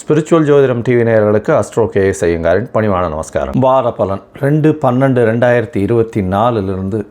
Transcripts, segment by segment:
Spiritual ஜோதிடம் TV நேயர்களுக்கு astro K S ஐயங்காரின் பணிவான நமஸ்காரம். வார பலன். ரெண்டு பன்னெண்டு ரெண்டாயிரத்தி இருபத்தி நாலுலேருந்து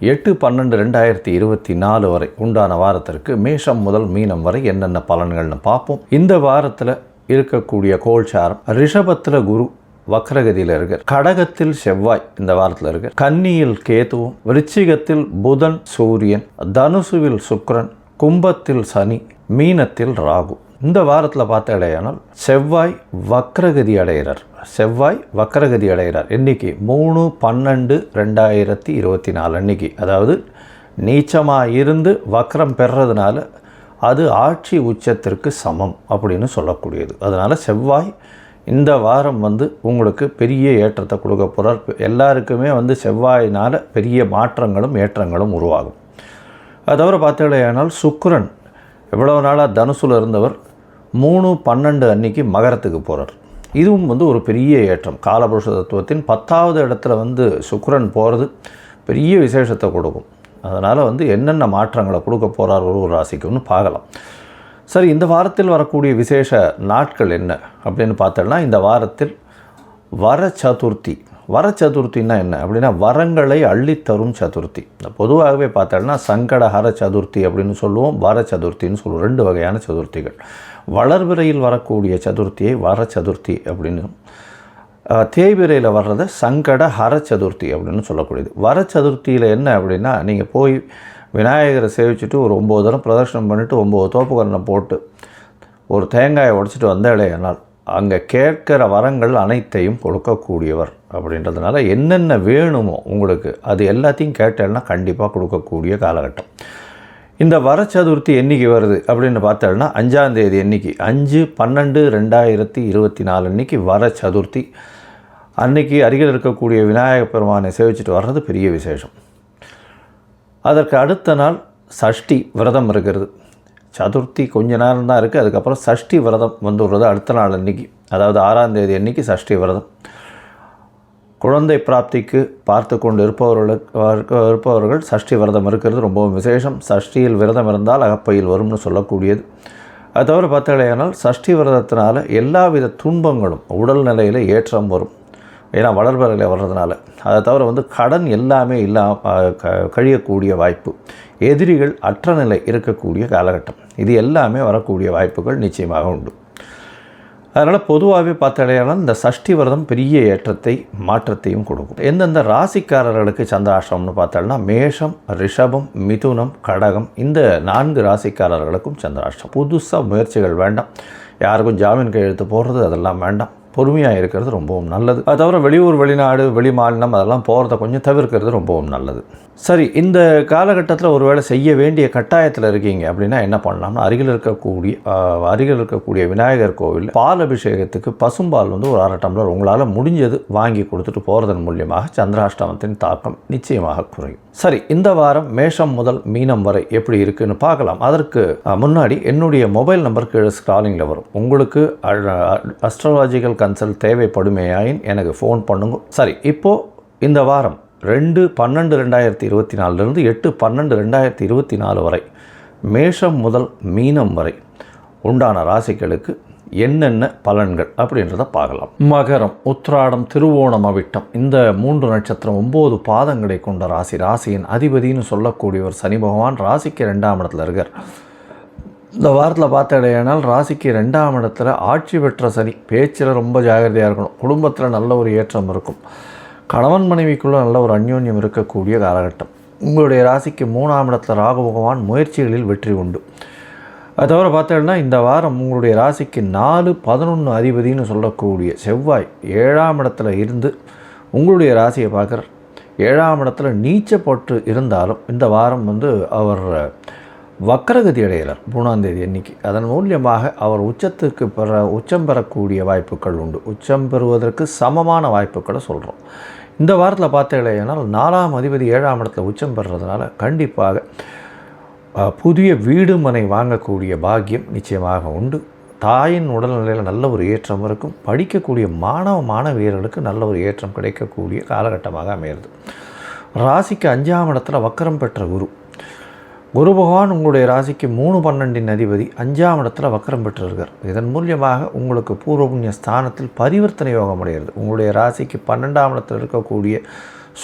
எட்டு பன்னெண்டு ரெண்டாயிரத்தி இருபத்தி நாலு வரை உண்டான வாரத்திற்கு மேஷம் முதல் மீனம் வரை என்னென்ன பலன்கள்னு பார்ப்போம். இந்த வாரத்தில் இருக்கக்கூடிய கோல்சாரம் ரிஷபத்தில் குரு வக்ரகதியில் இருக்கார் கடகத்தில் செவ்வாய் இந்த வாரத்தில் இருக்கார் கன்னியில் கேதுவும் விருச்சிகத்தில் புதன் சூரியன் தனுசுவில் சுக்ரன் கும்பத்தில் சனி மீனத்தில் ராகு. இந்த வாரத்தில் பார்த்த இடையானால் செவ்வாய் வக்ரகதி அடைகிறார். செவ்வாய் வக்ரகதி அடைகிறார். இன்னைக்கு மூணு பன்னெண்டு ரெண்டாயிரத்தி இருபத்தி நாலு அன்னைக்கு. அதாவது நீச்சமாக இருந்து வக்ரம் பெறுறதுனால அது ஆட்சி உச்சத்திற்கு சமம் அப்படின்னு சொல்லக்கூடியது. அதனால் செவ்வாய் இந்த வாரம் வந்து உங்களுக்கு பெரிய ஏற்றத்தை கொடுக்க போகிறார் எல்லாருக்குமே வந்து செவ்வாயினால் பெரிய மாற்றங்களும் ஏற்றங்களும் உருவாகும். அது தவிர பார்த்தீங்களேனால் சுக்கரன் எவ்வளவு நாளாக தனுசுல இருந்தவர் மூணு பன்னெண்டு அன்னைக்கு மகரத்துக்கு போகிறார் இதுவும் வந்து ஒரு பெரிய ஏற்றம். காலபுருஷ தத்துவத்தின் பத்தாவது இடத்துல வந்து சுக்கரன் போகிறது பெரிய விசேஷத்தை கொடுக்கும். அதனால் வந்து என்னென்ன மாற்றங்களை கொடுக்க போகிறார் ஒரு ஒரு ராசிக்குன்னு பார்க்கலாம். சரி இந்த வாரத்தில் வரக்கூடிய விசேஷ நாட்கள் என்ன அப்படின்னு பார்த்தோம்னா இந்த வாரத்தில் வர சதுர்த்தி. வர சதுர்த்தின்னா என்ன? அப்படின்னா வரங்களை அள்ளித்தரும் சதுர்த்தி. பொதுவாகவே பார்த்தோம்னா சங்கடஹர சதுர்த்தி அப்படின்னு சொல்லுவோம் வர சதுர்த்தின்னு சொல்லுவோம் ரெண்டு வகையான சதுர்த்திகள். வளர்விரையில் வரக்கூடிய சதுர்த்தியை வர சதுர்த்தி அப்படின்னு அஹ், தேய்பிறையில் வர்றதை சங்கட ஹர சதுர்த்தி அப்படின்னு சொல்லக்கூடியது. வர சதுர்த்தியில் என்ன அப்படின்னா நீங்கள் போய் விநாயகரை சேவிச்சுட்டு ஒரு ஒம்பது தரம் பிரதர்ஷனம் பண்ணிவிட்டு ஒம்பது தோப்புக்கரணை போட்டு ஒரு தேங்காயை உடைச்சிட்டு வந்த இடையினால் அங்கே கேட்கிற வரங்கள் அனைத்தையும் கொடுக்கக்கூடியவர் அப்படின்றதுனால என்னென்ன வேணுமோ உங்களுக்கு அது எல்லாத்தையும் கேட்டேன்னா கண்டிப்பாக கொடுக்கக்கூடிய காலகட்டம். இந்த வர சதுர்த்தி என்னைக்கு வருது அப்படின்னு பார்த்தோம்னா அஞ்சாந்தேதி என்னைக்கு? அஞ்சு பன்னெண்டு ரெண்டாயிரத்தி இருபத்தி நாலு அன்னைக்கு வர சதுர்த்தி அன்னைக்கு அருகில் இருக்கக்கூடிய விநாயகப் பெருமானை சேவிச்சுட்டு வர்றது பெரிய விசேஷம். அதற்கு அடுத்த நாள் சஷ்டி விரதம் இருக்கிறது. சதுர்த்தி கொஞ்ச நேரம் தான் இருக்குது அதுக்கப்புறம் சஷ்டி விரதம் வந்துடுறது அடுத்த நாள் அன்னைக்கு. அதாவது ஆறாம் தேதி அன்னைக்கு சஷ்டி விரதம். குழந்தை பிராப்திக்கு பார்த்து கொண்டு இருப்பவர்களுக்கு இருப்பவர்கள் சஷ்டி விரதம் இருக்கிறது. ரொம்பவும் விசேஷம். சஷ்டியில் விரதம் இருந்தால் அகப்பையில் வரும்னு சொல்லக்கூடியது. அது தவிர பார்த்தாலேயானால் சஷ்டி விரதத்தினால எல்லாவித துன்பங்களும் உடல் நிலையில் ஏற்றம் வரும். ஏன்னா வளர்பறையில் வர்றதுனால. அதை தவிர வந்து கடன் எல்லாமே இல்லாம க- கழியக்கூடிய வாய்ப்பு. எதிரிகள் அற்ற நிலை இருக்கக்கூடிய காலகட்டம். இது எல்லாமே வரக்கூடிய வாய்ப்புகள் நிச்சயமாக உண்டு. அதனால் பொதுவாகவே பார்த்தாலேயானால் இந்த சஷ்டி விரதம் பெரிய ஏற்றத்தை மாற்றத்தையும் கொடுக்கும். எந்தெந்த ராசிக்காரர்களுக்கு சந்திராஷ்டிரம்னு பார்த்தோம்னா மேஷம் ரிஷபம் மிதுனம் கடகம் இந்த நான்கு ராசிக்காரர்களுக்கும் சந்திராஷ்டிரம் புதுசாக முயற்சிகள் வேண்டாம். யாருக்கும் ஜாமீன் கையெழுத்து போடுறது அதெல்லாம் வேண்டாம். பொறுமையாக இருக்கிறது ரொம்பவும் நல்லது. அது தவிர வெளியூர் வெளிநாடு வெளி மாநிலம் அதெல்லாம் போகிறத கொஞ்சம் தவிர்க்கிறது ரொம்பவும் நல்லது. சரி இந்த காலகட்டத்தில் ஒருவேளை செய்ய வேண்டிய கட்டாயத்தில் இருக்கீங்க அப்படின்னா என்ன பண்ணலாம்னா அருகில் இருக்கக்கூடிய அருகில் இருக்கக்கூடிய விநாயகர் கோவில் பால் அபிஷேகத்துக்கு பசும்பால் வந்து ஒரு அரை டம்ளர் உங்களால் முடிஞ்சது வாங்கி கொடுத்துட்டு போகிறதன் மூலியமாக சந்திராஷ்டமத்தின் தாக்கம் நிச்சயமாக குறையும். சரி இந்த வாரம் மேஷம் முதல் மீனம் வரை எப்படி இருக்குன்னு பார்க்கலாம். அதற்கு முன்னாடி என்னுடைய மொபைல் நம்பர் கீழே ஸ்க்ராலிங்கில் வரும். உங்களுக்கு அஸ்ட்ராலஜிக்கல் கன்சல்ட் தேவைப்படுமேயாயின் எனக்கு ஃபோன் பண்ணுங்க. சரி இப்போது இந்த வாரம் ரெண்டு பன்னெண்டு ரெண்டாயிரத்தி இருபத்தி நாலுலேருந்து எட்டு பன்னெண்டு ரெண்டாயிரத்தி இருபத்தி நாலு வரை மேஷம் முதல் மீனம் வரை உண்டான ராசிகளுக்கு என்னென்ன பலன்கள் அப்படின்றத பார்க்கலாம். மகரம் உத்ராடம் திருவோணம் அவிட்டம் இந்த மூன்று நட்சத்திரம் ஒம்பது பாதங்களை கொண்ட ராசி. ராசியின் அதிபதின்னு சொல்லக்கூடியவர் சனி பகவான் ராசிக்கு ரெண்டாம் இடத்துல இருக்கார். இந்த வாரத்தில் பார்த்தடையானால் ராசிக்கு ரெண்டாம் இடத்துல ஆட்சி பெற்ற சனி. பேச்சில் ரொம்ப ஜாகிரதையாக இருக்கணும். குடும்பத்தில் நல்ல ஒரு ஏற்றம் இருக்கும். கணவன் மனைவிக்குள்ள நல்ல ஒரு அந்யோன்யம் இருக்கக்கூடிய காலகட்டம். உங்களுடைய ராசிக்கு மூணாம் இடத்துல ராகு பகவான் முயற்சிகளில் வெற்றி உண்டு. அது தவிர பார்த்தோம்னா இந்த வாரம் உங்களுடைய ராசிக்கு நாலு பதினொன்று அதிபதின்னு சொல்லக்கூடிய செவ்வாய் ஏழாம் இடத்துல இருந்து உங்களுடைய ராசியை பார்க்குறார். ஏழாம் இடத்துல நீச்சப்பட்டு இருந்தாலும் இந்த வாரம் வந்து அவர் வக்கரகதி அடைகிறார் மூணாம் தேதி அன்னைக்கு. அதன் மூலியமாக அவர் உச்சத்துக்கு பெற உச்சம் பெறக்கூடிய வாய்ப்புகள் உண்டு. உச்சம் பெறுவதற்கு சமமான வாய்ப்புகளை சொல்கிறோம் இந்த வாரத்தில் பார்த்தீங்கன்னா நாலாம் அதிபதி ஏழாம் இடத்துல உச்சம் பெறுறதுனால கண்டிப்பாக புதிய வீடு மனை வாங்கக்கூடிய பாக்கியம் நிச்சயமாக உண்டு. தாயின் உடல்நிலையில் நல்ல ஒரு ஏற்றம் இருக்கும். படிக்கக்கூடிய மாணவ மாணவியர்களுக்கு நல்ல ஒரு ஏற்றம் கிடைக்கக்கூடிய காலகட்டமாக அமையிறது. ராசிக்கு அஞ்சாம் இடத்துல வக்கரம் பெற்ற குரு. குரு பகவான் உங்களுடைய ராசிக்கு மூணு பன்னெண்டின் அதிபதி அஞ்சாம் இடத்துல வக்கரம் பெற்றிருக்கார். இதன் மூலியமாக உங்களுக்கு பூர்வபுண்ணிய ஸ்தானத்தில் பரிவர்த்தனை யோகம் அடைகிறது. உங்களுடைய ராசிக்கு பன்னெண்டாம் இடத்தில் இருக்கக்கூடிய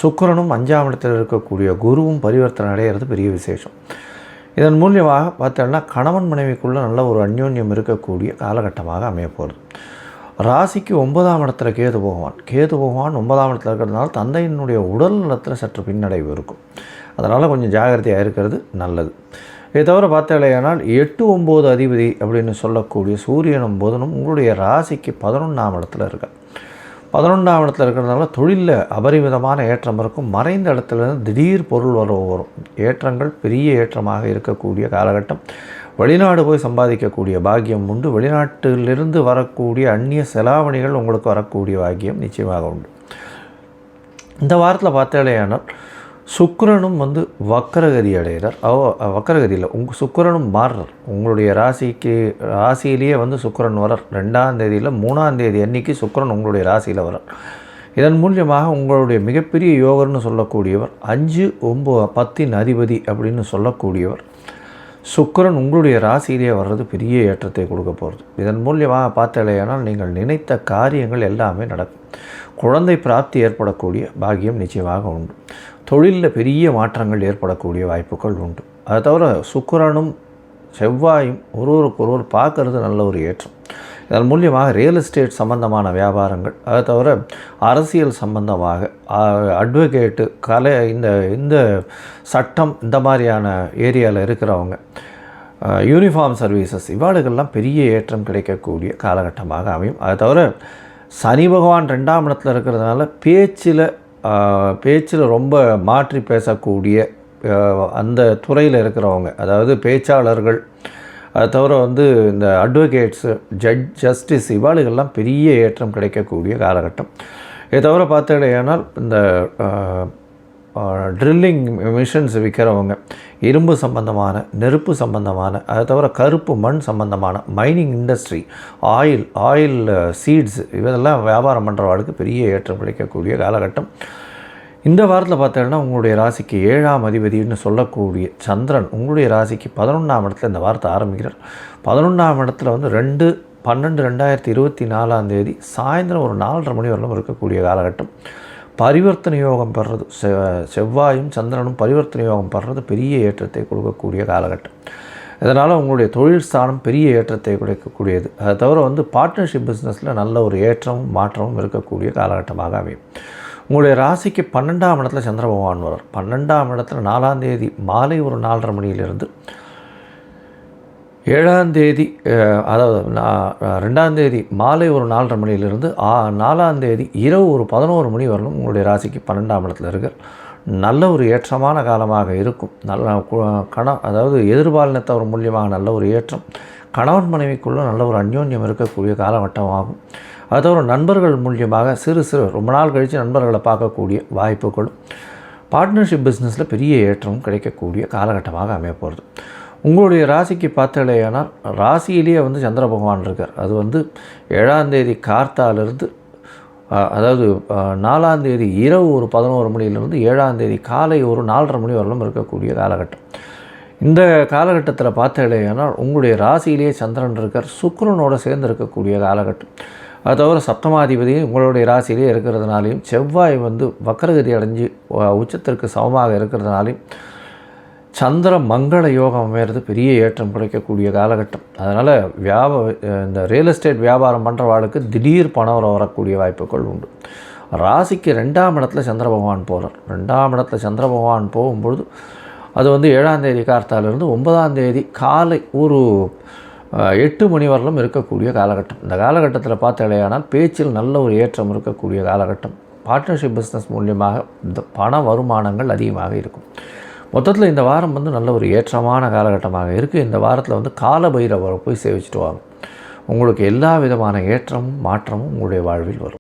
சுக்கரனும் அஞ்சாம் இடத்தில் இருக்கக்கூடிய குருவும் பரிவர்த்தனை அடைகிறது. பெரிய விசேஷம். இதன் மூலியமாக பார்த்தோம்னா கணவன் மனைவிக்குள்ளே நல்ல ஒரு அந்யோன்யம் இருக்கக்கூடிய காலகட்டமாக அமையப்போகிறது ராசிக்கு ஒன்பதாம் இடத்துல கேது பகவான். கேது பகவான் ஒன்பதாம் இடத்துல இருக்கிறதுனால தந்தையினுடைய உடல் நலத்தில் சற்று பின்னடைவு இருக்கும். அதனால் கொஞ்சம் ஜாகிரதையாக இருக்கிறது நல்லது. இதை தவிர பார்த்தாலேயானால் எட்டு ஒம்பது அதிபதி அப்படின்னு சொல்லக்கூடிய சூரியனும் புதனும் உங்களுடைய ராசிக்கு பதினொன்றாம் இடத்துல இருக்கார் பதினொன்றாம் இடத்துல இருக்கிறதுனால தொழிலில் அபரிமிதமான ஏற்றம் இருக்கும். மறைந்த இடத்துலேருந்து திடீர் பொருள் வரவு வரும். ஏற்றங்கள் பெரிய ஏற்றமாக இருக்கக்கூடிய காலகட்டம். வெளிநாடு போய் சம்பாதிக்கக்கூடிய பாக்கியம் உண்டு. வெளிநாட்டிலிருந்து வரக்கூடிய அந்நிய செலாவணிகள் உங்களுக்கு வரக்கூடிய பாக்கியம் நிச்சயமாக உண்டு. இந்த வாரத்தில் பார்த்தாலேயானால் சுக்கரனும் வந்து வக்கரகதி அடைகிறார். அவ வக்கரகதியில் உங்கள் சுக்கரனும் மாறுறார். உங்களுடைய ராசிக்கு ராசியிலேயே வந்து சுக்கரன் வரார் ரெண்டாம் தேதியில் மூணாம் தேதி அன்னைக்கு சுக்கிரன் உங்களுடைய ராசியில் வரார் இதன் மூலியமாக உங்களுடைய மிகப்பெரிய யோகர்னு சொல்லக்கூடியவர் அஞ்சு ஒம்பது பத்தின் அதிபதி அப்படின்னு சொல்லக்கூடியவர். சுக்கிரன் உங்களுடைய ராசியிலேயே வர்றது பெரிய ஏற்றத்தை கொடுக்க போகிறது இதன் மூலியமாக பார்த்தாலேயானால் நீங்கள் நினைத்த காரியங்கள் எல்லாமே நடக்கும். குழந்தை பிராப்தி ஏற்படக்கூடிய பாக்கியம் நிச்சயமாக உண்டு. தொழிலில் பெரிய மாற்றங்கள் ஏற்படக்கூடிய வாய்ப்புகள் உண்டு. அதை தவிர சுக்கரனும் செவ்வாயும் ஒருவருக்கொருவர் பார்க்கறது நல்ல ஒரு ஏற்றம். இதன் மூலியமாக ரியல் எஸ்டேட் சம்பந்தமான வியாபாரங்கள் அதை தவிர அரசியல் சம்பந்தமாக அட்வொகேட்டு கலை இந்த இந்த சட்டம் இந்த மாதிரியான ஏரியாவில் இருக்கிறவங்க யூனிஃபார்ம் சர்வீசஸ் இவாளுகள்லாம் பெரிய ஏற்றம் கிடைக்கக்கூடிய காலகட்டமாக அமையும். அதை தவிர சனி பகவான் ரெண்டாம் இடத்துல இருக்கிறதுனால பேச்சில் பேச்சில் ரொம்ப மாற்றி பேசக்கூடிய அந்த துறையில் இருக்கிறவங்க அதாவது பேச்சாளர்கள் அது தவிர வந்து இந்த அட்வொகேட்ஸு ஜட் ஜஸ்டிஸ் இவாளுகள்லாம் பெரிய ஏற்றம் கிடைக்கக்கூடிய காலகட்டம். இதை தவிர பார்த்தீங்கன்னா இந்த ட்ரில்லிங் மிஷின்ஸ் விற்கிறவங்க இரும்பு சம்பந்தமான நெருப்பு சம்பந்தமான அதை தவிர கருப்பு மண் சம்பந்தமான mining industry oil oil seeds இதெல்லாம் வியாபாரம் பண்ணுறவாளுக்கு பெரிய ஏற்றம் கிடைக்கக்கூடிய காலகட்டம். இந்த வாரத்தில் பார்த்தீங்கன்னா உங்களுடைய ராசிக்கு ஏழாம் அதிபதினு சொல்லக்கூடிய சந்திரன் உங்களுடைய ராசிக்கு பதினொன்றாம் இடத்துல இந்த வாரத்தை ஆரம்பிக்கிறார். பதினொன்றாம் இடத்துல வந்து ரெண்டு பன்னெண்டு ரெண்டாயிரத்தி இருபத்தி நாலாம் தேதி சாயந்தரம் ஒரு நாலரை மணி வரலும் இருக்கக்கூடிய காலகட்டம். பரிவர்த்தனை யோகம் பெறுறது செவ்வாயும் சந்திரனும் பரிவர்த்தனை யோகம் பெறுறது பெரிய ஏற்றத்தை கொடுக்கக்கூடிய காலகட்டம். இதனால் உங்களுடைய தொழில் ஸ்தானம் பெரிய ஏற்றத்தை கொடுக்கக்கூடியது. அதை தவிர வந்து பார்ட்னர்ஷிப் பிஸ்னஸில் நல்ல ஒரு ஏற்றமும் மாற்றமும் இருக்கக்கூடிய காலகட்டமாக அமையும். உங்களுடைய ராசிக்கு பன்னெண்டாம் இடத்துல சந்திர பகவான் வரார் பன்னெண்டாம் இடத்துல நாலாம் தேதி மாலை ஒரு நாலரை மணியிலிருந்து ஏழாம் தேதி அதாவது ரெண்டாம் தேதி மாலை ஒரு நாலரை மணியிலிருந்து நாலாம் தேதி இரவு ஒரு பதினோரு மணி வரலும் உங்களுடைய ராசிக்கு பன்னெண்டாம் இடத்துல இருக்க நல்ல ஒரு ஏற்றமான காலமாக இருக்கும். நல்ல கண அதாவது எதிர்பாலினத்தவர் மூலியமாக நல்ல ஒரு ஏற்றம் கணவன் மனைவிக்குள்ளே நல்ல ஒரு அந்யோன்யம் இருக்கக்கூடிய காலகட்டமாகும். அதோட நண்பர்கள் மூலியமாக சிறு சிறு ரொம்ப நாள் கழித்து நண்பர்களை பார்க்கக்கூடிய வாய்ப்புகளும் பார்ட்னர்ஷிப் பிஸ்னஸில் பெரிய ஏற்றமும் கிடைக்கக்கூடிய காலகட்டமாக அமையப்போகிறது உங்களுடைய ராசிக்கு பார்த்தலையானால் ராசியிலேயே வந்து சந்திர பகவான் இருக்கார். அது வந்து ஏழாந்தேதி கார்த்தாலிருந்து அதாவது நாலாந்தேதி இரவு ஒரு பதினோரு மணிலேருந்து ஏழாந்தேதி காலை ஒரு நாலரை மணி வரலும் இருக்கக்கூடிய காலகட்டம். இந்த காலகட்டத்தில் பார்த்தலையானால் உங்களுடைய ராசியிலேயே சந்திரன் இருக்கார். சுக்கரனோடு சேர்ந்து இருக்கக்கூடிய காலகட்டம். அது தவிர சப்தமாதிபதி உங்களுடைய ராசியிலே இருக்கிறதுனாலையும் செவ்வாய் வந்து வக்கரகதி அடைஞ்சு உச்சத்திற்கு சமமாக இருக்கிறதுனாலையும் சந்திர மங்கள யோகம் அமையிறது பெரிய ஏற்றம் கிடைக்கக்கூடிய காலகட்டம். அதனால் வியாப இந்த ரியல் எஸ்டேட் வியாபாரம் பண்ணுறவாளுக்கு திடீர் பணம் வர வரக்கூடிய வாய்ப்புகள் உண்டு. ராசிக்கு ரெண்டாம் இடத்துல சந்திர பகவான் போகிறார் ரெண்டாம் இடத்துல சந்திர பகவான் போகும்பொழுது அது வந்து ஏழாம் தேதி கார்த்தாலிருந்து ஒன்பதாம் தேதி காலை ஒரு எட்டு மணி வரலும் இருக்கக்கூடிய காலகட்டம். இந்த காலகட்டத்தில் பார்த்தாலேயானால் பேச்சில் நல்ல ஒரு ஏற்றம் இருக்கக்கூடிய காலகட்டம். பார்ட்னர்ஷிப் பிஸ்னஸ் மூலியமாக இந்த பண வருமானங்கள் அதிகமாக இருக்கும். மொத்தத்தில் இந்த வாரம் வந்து நல்ல ஒரு ஏற்றமான காலகட்டமாக இருக்குது இந்த வாரத்தில் வந்து கால பைரவரை போய் சேவிச்சுட்டு வாங்க. உங்களுக்கு எல்லா விதமான ஏற்றமும் மாற்றமும் உங்களுடைய வாழ்வில் வரும்.